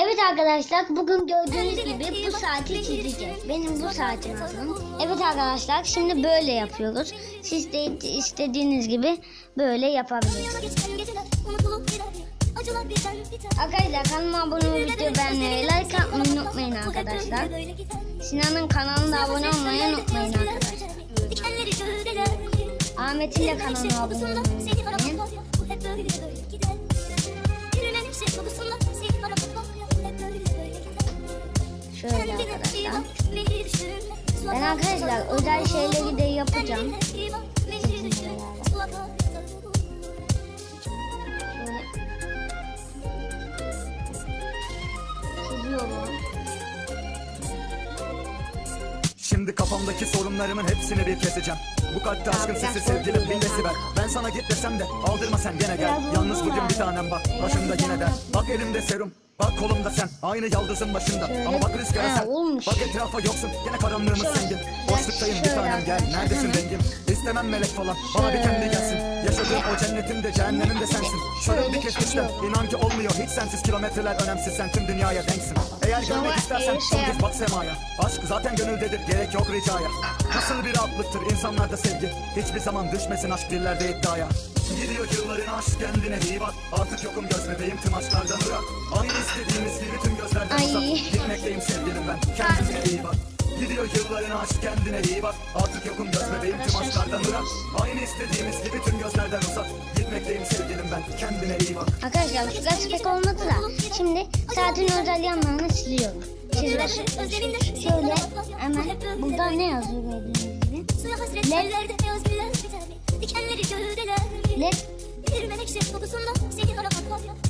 Evet arkadaşlar bugün gördüğünüz gibi bu saati çizeceğiz. Benim bu saatim lazım. Evet arkadaşlar şimdi böyle yapıyoruz. Siz de istediğiniz gibi böyle yapabilirsiniz. Arkadaşlar kanalıma abone olup video beğenmeyi, like atmayı unutmayın arkadaşlar. Sinan'ın kanalına abone olmayı unutmayın arkadaşlar. Ahmet'in de kanalına abone olmayı unutmayın. Ben arkadaşlar özel şeyleri de yapacağım. Şimdi kafamdaki sorunlarımın hepsini bir keseceğim. Bu kalpte aşkın sesi sevgilim bin desibel. Ben sana git desem de aldırma sen gene gel. Yalnız bugün bir tanem bak başımda yine de biraz. Bak elimde serum Bak kolumda sen. Aynı yaldızın başında. Şöyle. Ama bak rüzgara sen olmuş. Bak etrafa yoksun. Gene karanlığımız zengin. Boşluktayım bir tanem gel. neredesin rengim? İstemem melek falan. Bana bir kendi gelsin. Yaşadığım o cennetim de cehennemim de sensin. Şöyle bir kez işte inan ki olmuyor. Hiç sensiz kilometreler önemsiz. Sen tüm dünyaya denksin Eğer görmek istersen e, son şey kez bak semaya. Aşk zaten gönüldedir gerek yok ricaya. Nasıl bir rahatlıktır insanlarda sevgi. Hiçbir zaman düşmesin aşk dillerde iddiaya. Gidiyor yılların aşk kendine iyi bak. Artık yokum göz bebeğim tüm aşklardan ırak Aynı istediğimiz gibi tüm gözlerden uzak. Gitmekteyim sevgilim ben kendine iyi bak. Gidiyor yılların aşk kendine iyi bak. Artık yokum göz bebeğim tüm aşklardan ırak Aynı istediğimiz gibi tüm gözlerden uzak Gitmekteyim sevgilim ben kendine iyi bak Arkadaşlar şu gaz pek olmadı da şimdi saatin özel yanlarını siliyorum. Çiziyorum. Şöyle hemen burada ne yazıyor gördüğünüz gibi. Led. Led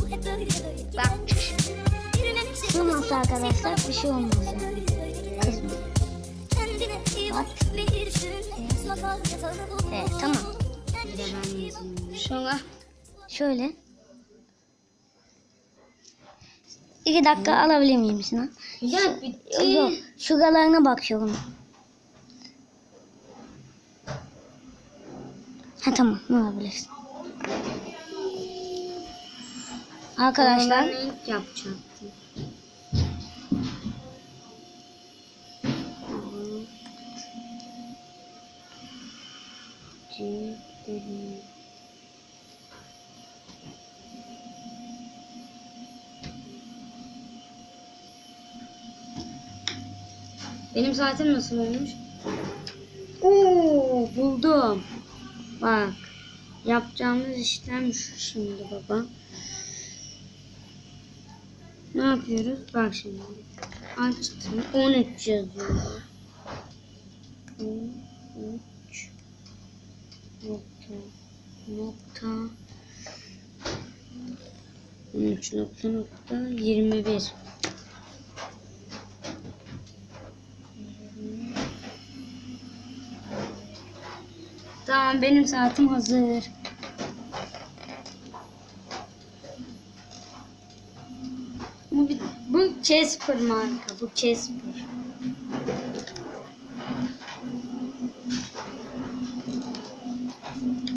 bu bak menekşe sığmazsa arkadaşlar bir şey olmaz yani. Kızma. Kendine iyi bak bir bul Evet tamam. Sonra şöyle. İki dakika alabilir miyim Sinan? Ya bitti. Yok, şuralarına bakıyorum. Ha tamam, ne yapabilirsin? Arkadaşlar, Ben ilk yapacaktım. Benim saatim nasıl olmuş? Oo buldum. Bak. Yapacağımız işlem şu şimdi baba. Ne yapıyoruz? Bak şimdi. Açtım. 13 yazıyor. 13 nokta nokta 13 nokta nokta 21 Tamam benim saatim hazır. Bu, bu Casper marka. Bu Casper.